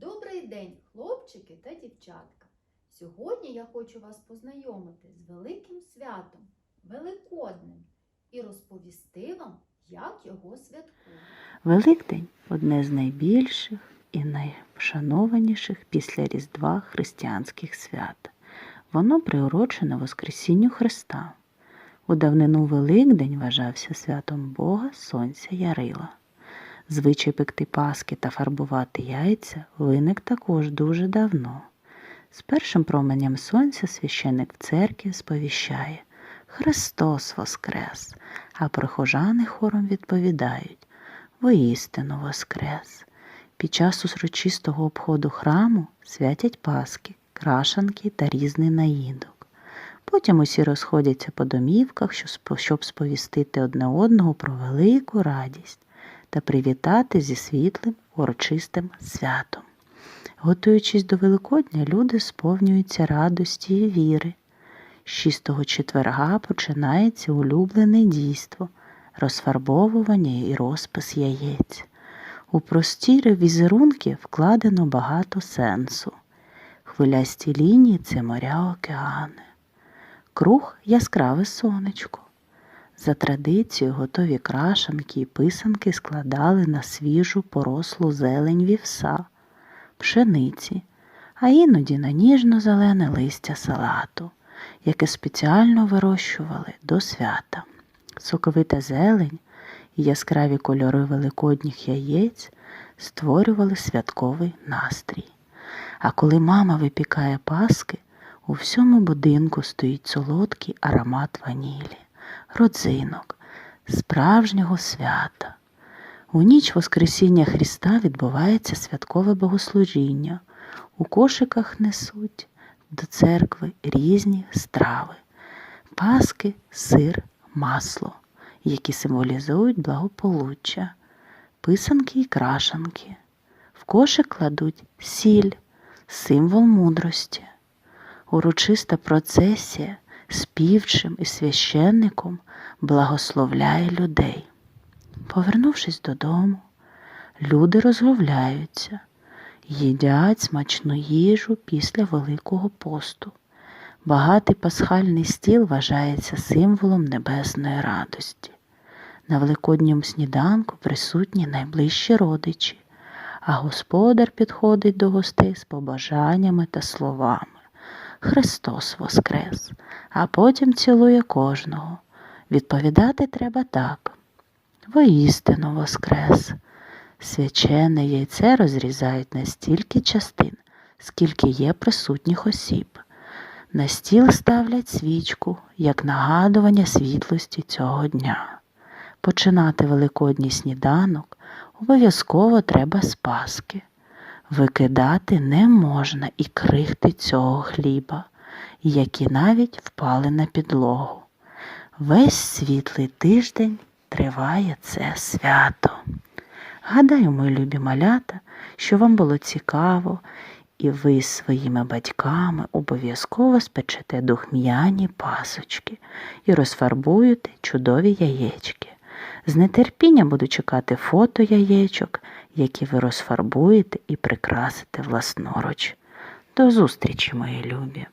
Добрий день, хлопчики та дівчатка! Сьогодні я хочу вас познайомити з великим святом, Великоднем, і розповісти вам, як його святкують. Великдень одне з найбільших і найшанованіших після Різдва християнських свят. Воно приурочене Воскресінню Христа. У давнину Великдень вважався святом Бога Сонця Ярила. Звичай пекти паски та фарбувати яйця виник також дуже давно. З першим променем сонця священик в церкві сповіщає Христос Воскрес, а прихожани хором відповідають Воістину Воскрес. Під час урочистого обходу храму святять паски, крашанки та різний наїдок. Потім усі розходяться по домівках, щоб сповістити одне одного про велику радість та привітати зі світлим урочистим святом. Готуючись до Великодня, люди сповнюються радості і віри. З четверга починається улюблене дійство розфарбовування і розпис яєць. У прості візерунки вкладено багато сенсу. Хвилясті лінії це моря океани. Круг яскраве сонечко. За традицією готові крашанки і писанки складали на свіжу порослу зелень вівса, пшениці, а іноді на ніжно-зелене листя салату, яке спеціально вирощували до свята. Соковита зелень і яскраві кольори великодніх яєць створювали святковий настрій. А коли мама випікає паски, у всьому будинку стоїть солодкий аромат ванілі, родзинок, справжнього свята. У ніч Воскресіння Христа відбувається святкове богослужіння. У кошиках несуть до церкви різні страви, паски, сир, масло, які символізують благополуччя, писанки і крашанки. В кошик кладуть сіль, символ мудрості. Урочиста процесія з півчим і священником благословляє людей. Повернувшись додому, люди розмовляються, їдять смачну їжу після Великого посту. Багатий пасхальний стіл вважається символом небесної радості. На великодньому сніданку присутні найближчі родичі, а господар підходить до гостей з побажаннями та словами. Христос Воскрес, а потім цілує кожного. Відповідати треба так. Воістину Воскрес. Свячене яйце розрізають на стільки частин, скільки є присутніх осіб. На стіл ставлять свічку як нагадування світлості цього дня. Починати великодній сніданок обов'язково треба з паски. Викидати не можна і крихти цього хліба, які навіть впали на підлогу. Весь світлий тиждень триває це свято. Гадаю, мої любі малята, що вам було цікаво, і ви своїми батьками обов'язково спечете духм'яні пасочки і розфарбуєте чудові яєчки. З нетерпіння буду чекати фото яєчок, які ви розфарбуєте і прикрасите власноруч. До зустрічі, мої любі!